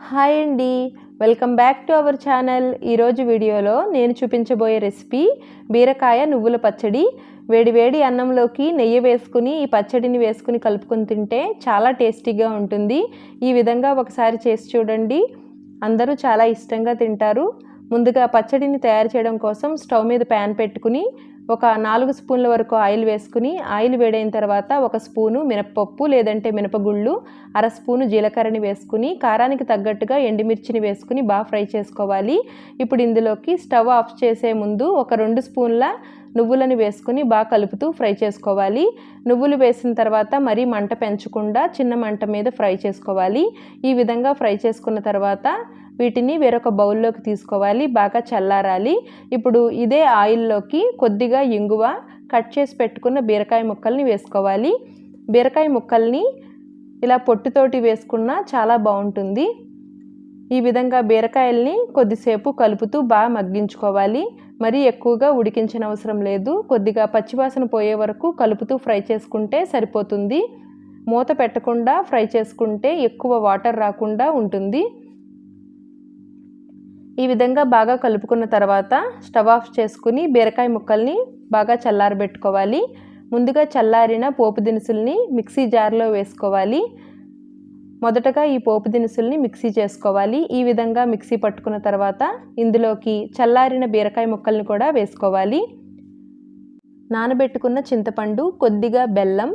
Hi అండి. Welcome back to our channel. ఈరోజు వీడియోలో నేను చూపించబోయే రెసిపీ బీరకాయ నువ్వుల పచ్చడి. వేడివేడి అన్నంలోకి నెయ్యి వేసుకుని ఈ పచ్చడిని వేసుకుని కలుపుకొని తింటే చాలా టేస్టీగా ఉంటుంది. ఈ విధంగా ఒకసారి చేసి చూడండి. అందరూ చాలా ఇష్టంగా తింటారు. ముందుగా పచ్చడిని తయారు చేయడం కోసం స్టవ్ మీద ప్యాన్ పెట్టుకుని ఒక నాలుగు స్పూన్ల వరకు ఆయిల్ వేసుకుని ఆయిల్ వేడైన తర్వాత ఒక స్పూను మినపప్పు లేదంటే మినపగుళ్ళు అర స్పూను జీలకర్రని వేసుకుని కారానికి తగ్గట్టుగా ఎండుమిర్చిని వేసుకుని బాగా ఫ్రై చేసుకోవాలి. ఇప్పుడు ఇందులోకి స్టవ్ ఆఫ్ చేసే ముందు ఒక రెండు స్పూన్ల నువ్వులను వేసుకుని బాగా కలుపుతూ ఫ్రై చేసుకోవాలి. నువ్వులు వేసిన తర్వాత మరీ మంట పెంచకుండా చిన్న మంట మీద ఫ్రై చేసుకోవాలి. ఈ విధంగా ఫ్రై చేసుకున్న తర్వాత వీటిని వేరొక బౌల్లోకి తీసుకోవాలి బాగా చల్లారాలి. ఇప్పుడు ఇదే ఆయిల్లోకి కొద్దిగా ఇంగువ కట్ చేసి పెట్టుకున్న బీరకాయ ముక్కల్ని వేసుకోవాలి. బీరకాయ ముక్కల్ని ఇలా పొట్టుతోటి వేసుకున్నా చాలా బాగుంటుంది. ఈ విధంగా బీరకాయల్ని కొద్దిసేపు కలుపుతూ బాగా మగ్గించుకోవాలి. మరీ ఎక్కువగా ఉడికించిన అవసరం లేదు. కొద్దిగా పచ్చివాసన పోయే వరకు కలుపుతూ ఫ్రై చేసుకుంటే సరిపోతుంది. మూత పెట్టకుండా ఫ్రై చేసుకుంటే ఎక్కువ వాటర్ రాకుండా ఉంటుంది. ఈ విధంగా బాగా కలుపుకున్న తర్వాత స్టవ్ ఆఫ్ చేసుకుని బీరకాయ ముక్కల్ని బాగా చల్లారబెట్టుకోవాలి. ముందుగా చల్లారిన పోపు దినుసుల్ని మిక్సీ జార్లో వేసుకోవాలి. మొదటగా ఈ పోపు దినుసుల్ని మిక్సీ చేసుకోవాలి. ఈ విధంగా మిక్సీ పట్టుకున్న తర్వాత ఇందులోకి చల్లారిన బీరకాయ ముక్కల్ని కూడా వేసుకోవాలి. నానబెట్టుకున్న చింతపండు కొద్దిగా బెల్లం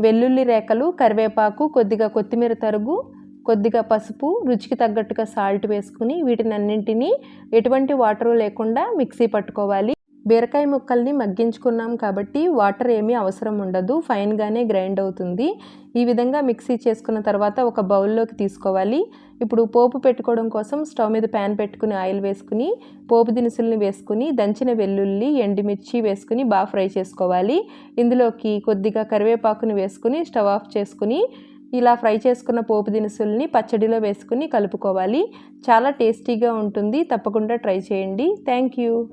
వెల్లుల్లి రేకలు కరివేపాకు కొద్దిగా కొత్తిమీర తరుగు కొద్దిగా పసుపు రుచికి తగ్గట్టుగా సాల్ట్ వేసుకుని వీటిని అన్నింటినీ ఎటువంటి వాటర్ లేకుండా మిక్సీ పట్టుకోవాలి. బీరకాయ ముక్కల్ని మగ్గించుకున్నాం కాబట్టి వాటర్ ఏమీ అవసరం ఉండదు ఫైన్గానే గ్రైండ్ అవుతుంది. ఈ విధంగా మిక్సీ చేసుకున్న తర్వాత ఒక బౌల్లోకి తీసుకోవాలి. ఇప్పుడు పోపు పెట్టుకోవడం కోసం స్టవ్ మీద ప్యాన్ పెట్టుకుని ఆయిల్ వేసుకుని పోపు దినుసుల్ని వేసుకుని దంచిన వెల్లుల్లి ఎండుమిర్చి వేసుకుని బాగా ఫ్రై చేసుకోవాలి. ఇందులోకి కొద్దిగా కరివేపాకుని వేసుకుని స్టవ్ ఆఫ్ చేసుకుని ఇలా ఫ్రై చేసుకున్న పోపు దినుసుల్ని పచ్చడిలో వేసుకుని కలుపుకోవాలి. చాలా టేస్టీగా ఉంటుంది. తప్పకుండా ట్రై చేయండి. Thank you.